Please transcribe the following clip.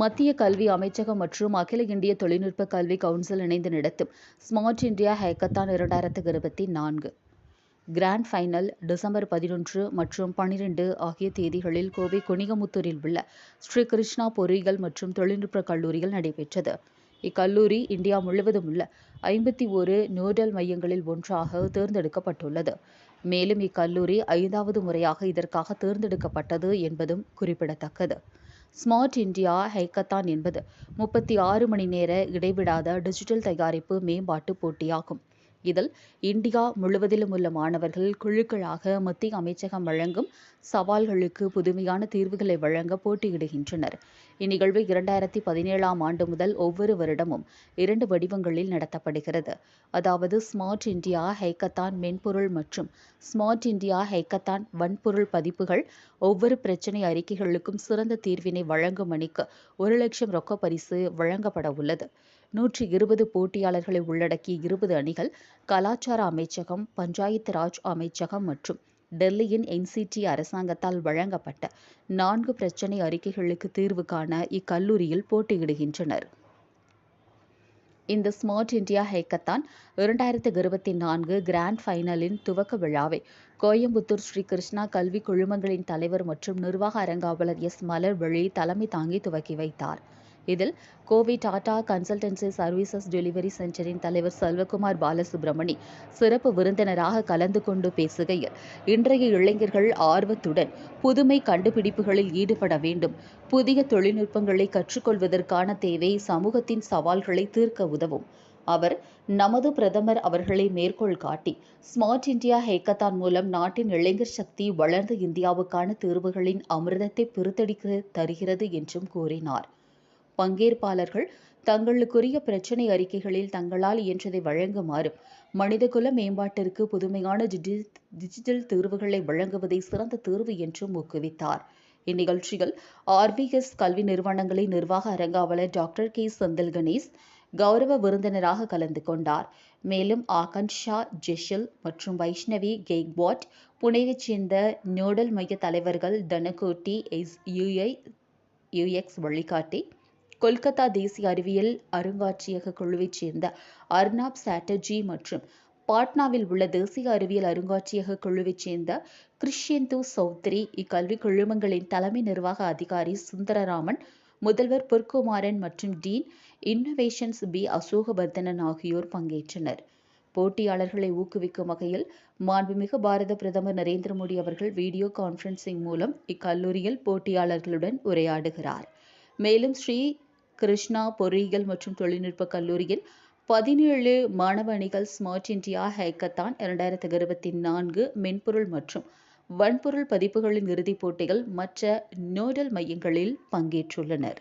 மத்திய கல்வி அமைச்சகம் மற்றும் அகில இந்திய தொழில்நுட்ப கல்வி கவுன்சில் இணைந்து நடத்தும் ஸ்மார்ட் இந்தியா ஹேக்கத்தான் இரண்டாயிரத்து இருபத்தி நான்கு. கிராண்ட் ஃபைனல் டிசம்பர் பதினொன்று மற்றும் பனிரெண்டு ஆகிய தேதிகளில் கோவை கொணிகமுத்தூரில் உள்ள ஸ்ரீ கிருஷ்ணா பொறியியல் மற்றும் தொழில்நுட்ப கல்லூரியில் நடைபெற்றது. இக்கல்லூரி இந்தியா முழுவதும் உள்ள ஐம்பத்தி ஒரு நோடல் மையங்களில் ஒன்றாக தேர்ந்தெடுக்கப்பட்டுள்ளது. மேலும் இக்கல்லூரி ஐந்தாவது முறையாக இதற்காக தேர்ந்தெடுக்கப்பட்டது என்பதும் குறிப்பிடத்தக்கது. ஸ்மார்ட் இந்தியா ஹேக்கத்தான் என்பது முப்பத்தி ஆறு மணி நேர இடைவிடாத டிஜிட்டல் தயாரிப்பு மேம்பாட்டு போட்டியாகும். இதில் இந்தியா முழுவதிலும் உள்ள மாணவர்கள் குழுக்களாக மத்திய அமைச்சகம் வழங்கும் சவால்களுக்கு புதுமையான தீர்வுகளை வழங்க போட்டியிடுகின்றனர். இந்நிகழ்வு இரண்டாயிரத்தி பதினேழாம் ஆண்டு முதல் ஒவ்வொரு வருடமும் இரண்டு வடிவங்களில் நடத்தப்படுகிறது. அதாவது ஸ்மார்ட் இந்தியா ஹைக்கத்தான் மென்பொருள் மற்றும் ஸ்மார்ட் இந்தியா ஹைக்கத்தான் வன்பொருள் பதிப்புகள் ஒவ்வொரு பிரச்சினை அறிக்கைகளுக்கும் சிறந்த தீர்வினை வழங்கும் அணிக்கு ஒரு லட்சம் ரொக்க பரிசு வழங்கப்பட உள்ளது நூற்றி இருபது போட்டியாளர்களை உள்ளடக்கிய இருபது அணிகள் கலாச்சார அமைச்சகம் பஞ்சாயத்து ராஜ் அமைச்சகம் மற்றும் டெல்லியின் என்சிடி அரசாங்கத்தால் வழங்கப்பட்ட நான்கு பிரச்சினை அறிக்கைகளுக்கு தீர்வு காண இக்கல்லூரியில் போட்டியிடுகின்றனர். இந்த ஸ்மார்ட் இந்தியா ஹேக்கத்தான் இரண்டாயிரத்து இருபத்தி நான்கு கிராண்ட் ஃபைனலின் துவக்க விழாவை கோயம்புத்தூர் ஸ்ரீ கிருஷ்ணா கல்வி குழுமங்களின் தலைவர் மற்றும் நிர்வாக அரங்காவலர் எஸ் மலர்விழி தலைமை தாங்கி துவக்கி வைத்தார். இதில் Kovai Tata consultancy services delivery சென்டரின் தலைவர் செல்வகுமார் பாலசுப்ரமணி சிறப்பு விருந்தினராக கலந்து கொண்டு பேசுகையில் இன்றைய இளைஞர்கள் ஆர்வத்துடன் புதுமை கண்டுபிடிப்புகளில் ஈடுபட வேண்டும். புதிய தொழில்நுட்பங்களை கற்றுக்கொள்வதற்கான தேவை சமூகத்தின் சவால்களை தீர்க்க உதவும். அவர் நமது பிரதமர் அவர்களை மேற்கோள் காட்டி ஸ்மார்ட் இந்தியா ஹேக்கத்தான் மூலம் நாட்டின் இளைஞர் சக்தி வளர்ந்த இந்தியாவுக்கான தீர்வுகளின் அமிர்தத்தை பிரித்தடிக்க தருகிறது என்றும் கூறினார். பங்கேற்பாளர்கள் தங்களுக்குரிய பிரச்சினை அறிக்கைகளில் தங்களால் இயன்றதை வழங்குமாறும் மனிதகுல மேம்பாட்டிற்கு புதுமையான டிஜிட்டல் தீர்வுகளை வழங்குவதை சிறந்த தீர்வு என்றும் ஊக்குவித்தார். இந்நிகழ்ச்சியில் ஆர்பிஎஸ் கல்வி நிறுவனங்களின் நிர்வாக அரங்காவலர் டாக்டர் கே செந்தில் கணேஷ் கௌரவ விருந்தினராக கலந்து கொண்டார். மேலும் ஆகன்ஷா ஜெஷில் மற்றும் வைஷ்ணவி கெய்க்வாட் புனேவைச் சேர்ந்த நோடல் மைய தலைவர்கள் தனகோட்டி எஸ் யுஐ யுஎக்ஸ் வழிகாட்டி கொல்கத்தா தேசிய அறிவியல் அருங்காட்சியக குழுவைச் சேர்ந்த அர்னாப் சாட்டர்ஜி மற்றும் பாட்னாவில் உள்ள தேசிய அறிவியல் அருங்காட்சியக குழுவைச் சேர்ந்த கிருஷ்யந்து சௌத்ரி இக்கல்வி குழுமங்களின் தலைமை நிர்வாக அதிகாரி சுந்தரராமன் முதல்வர் பொற்குமாரன் மற்றும் டீன் இன்னோவேஷன்ஸ் பி. அசோகவர்தனன் ஆகியோர் பங்கேற்றனர். போட்டியாளர்களை ஊக்குவிக்கும் வகையில் மாண்புமிகு பாரத பிரதமர் நரேந்திர மோடி அவர்கள் வீடியோ கான்ஃபரன்சிங் மூலம் இக்கல்லூரியில் போட்டியாளர்களுடன் உரையாடுகிறார். மேலும் ஸ்ரீ கிருஷ்ணா பொறியியல் மற்றும் தொழில்நுட்ப கல்லூரியில் பதினேழு மாணவ அணிகள் ஸ்மார்ட் இந்தியா ஹேக்கத்தான் இரண்டாயிரத்தி இருபத்தி நான்கு மென்பொருள் மற்றும் வன்பொருள் பதிப்புகளின் இறுதிப் போட்டிகள் மற்ற நோடல் மையங்களில் பங்கேற்றுள்ளனர்.